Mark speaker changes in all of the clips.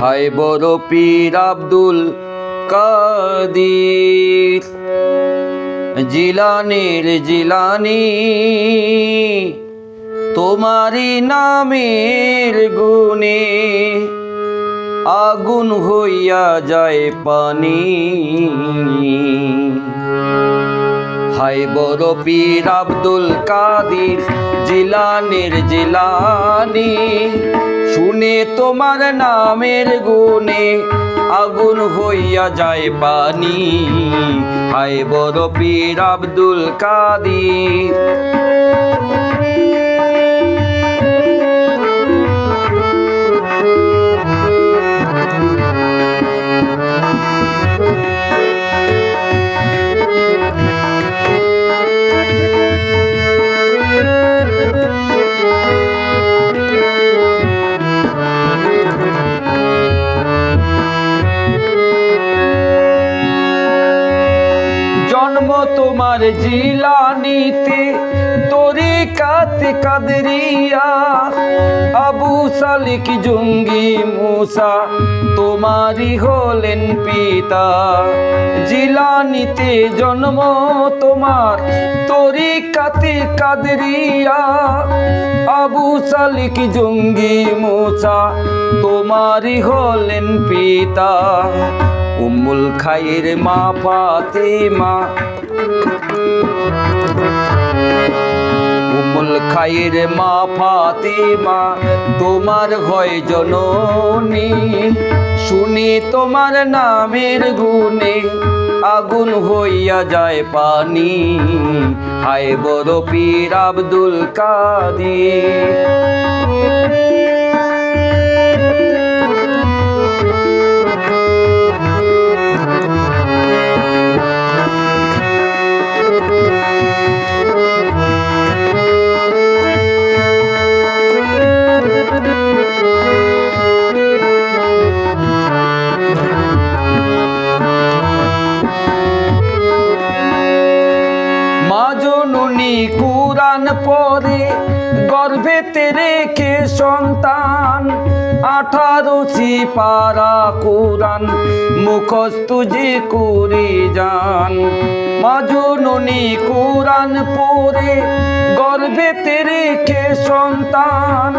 Speaker 1: হায় বড় পীর আব্দুল কাদির। জিলানির জিলানি তোমারি নামের গুণে আগুন হইয়া যায় পানি। হায় বড় পীর আব্দুল কাদির জিলানির জিলানি। শুনে তোমার নামের গুণে আগুন হইয়া যায় পানি। হাই বড় পীর আব্দুল কাদির। তোমার জিলানিতে তোরে কাতে কাদরিয়া। আবু সালিক জঙ্গি মুসা তোমারই হলেন পিতা। জিলানিতে জন্ম তোমার। তরিকাতে কাতে কাদরিয়া, আবু সালিক জঙ্গি মোচা, তোমারই হলেন পিতা। উম্মুল খাইর মা ফাতেমা। উম্মুল খাইর মা ফাতিমা, তোমার হয় জননী। শুনি তোমার নামের গুণে, আগুন হইয়া যায় পানি। হায় বড় পীর আব্দুল কাদির। পরে গর্ভেতে রেখে সন্তান? আঠারো পারা কুরান মুখস্থ যে করে যান। মা জননী কুরান পরে গর্ভেতে রেখে সন্তান?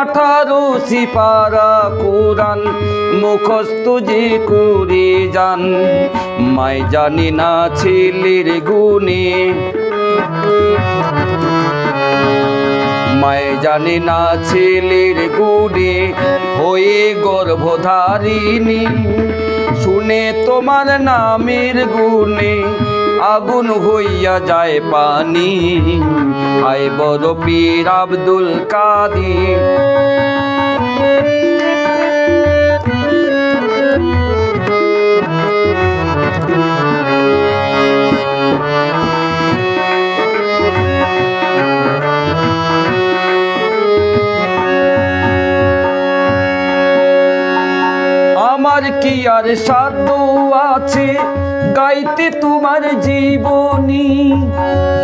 Speaker 1: আঠারো পারা কুরান মুখস্থ যে করে যান। মাই জানি না ছেলের গুণে মায় জানি না ছেলের গুণে হয়ে গর্ভধারিণী। শুনে তোমার নামের গুণে আগুন হইয়া যায় পানি। আয় বড় পীর আব্দুল কাদির আর সাধ্য আছে? গাইতে তোমার জীবনী।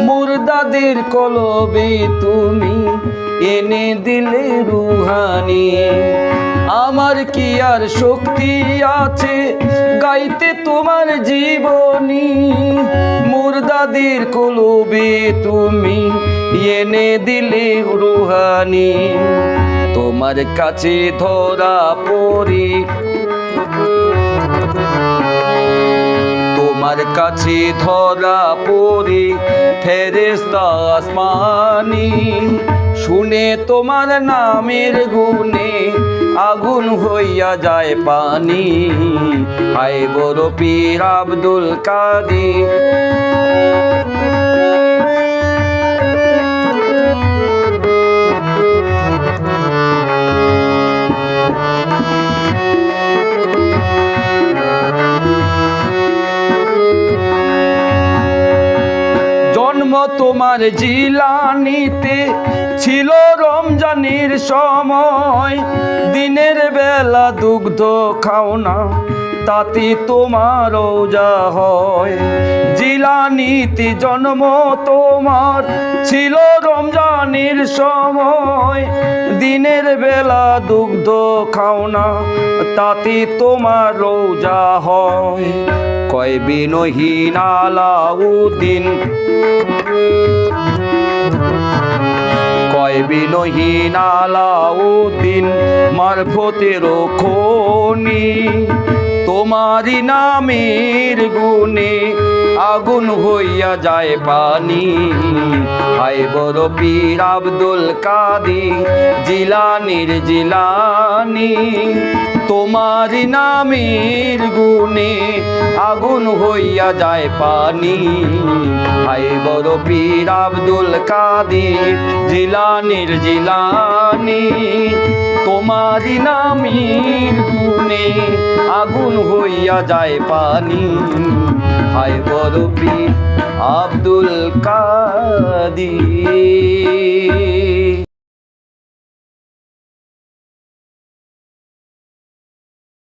Speaker 1: মুর্দাদের কলবে তুমি এনে দিলে রুহানি। আমার কি আর শক্তি আছে? গাইতে তোমার জীবনী। মুর্দাদের কলবে তুমি এনে দিলে রুহানি। তোমার কাছে ধরা পড়ি তোমার কাছে ধরা পড়ে ফেরেস্তা আসমানি। শুনে তোমার নামের গুণে আগুন হইয়া যায় পানি। হায় বড় পীর আব্দুল কাদির। জন্ম তোমার জিলানিতে ছিল রমজানির সময়। দিনের বেলা দুগ্ধ খাও না তাতে তোমার যা হয়। জিলানিতে জন্ম তোমার, ছিল রমজানের সময়। দিনের বেলা দুগ্ধ খাও না, তাতে তোমার রোজা হয়। কয় বিনহীন আলাউদ্দিন। কয় বিনহীন আলাউদ্দিন, মারফতের খনি। তোমারি নামের গুণে আগুন হইয়া যায় পানি। হায় বড় পীর আব্দুল কাদি জিলানির জিলানি। তোমার নামের গুণে আগুন হইয়া যায় পানি। হায় বড় পীর আব্দুল কাদির জিলানির জিলানি। তোমার নামের গুণে আগুন হইয়া যায় পানি। হায় বড় পীর আব্দুল কাদির।